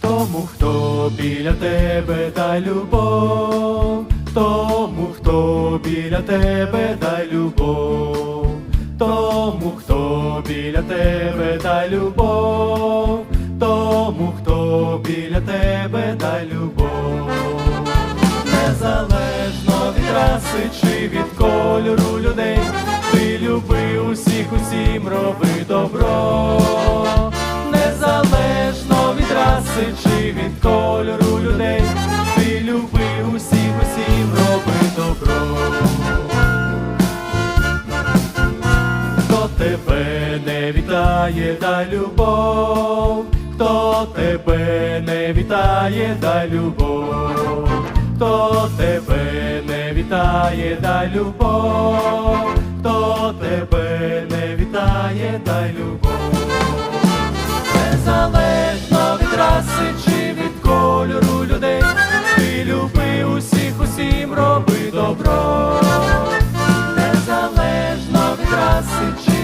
Тому, хто біля тебе дай любов, тому, хто біля тебе дай любов, тому, хто біля тебе дай любов, тому, хто біля тебе дай любов, незалежно від раси чи від кольору людей, ти люби усіх, усім роби добро, незалежно від раси чи від кольору людей, ти люби усіх, усім роби добро. Хто тебе не вітає, дай любов, хто тебе не вітає, дай любов, хто тебе не вітає, дай любов, хто тебе не вітає, дай любов, незалежно від раси чи від кольору людей, ти люби усіх, усім роби добро. Незалежно від раси чи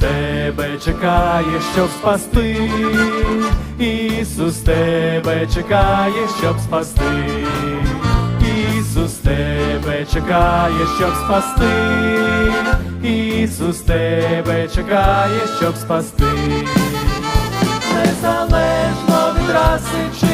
тебе чекає, щоб спасти, Ісус тебе чекає, щоб спасти, Ісус тебе чекає, щоб спасти, Ісус тебе чекає, щоб спасти, незалежно від раси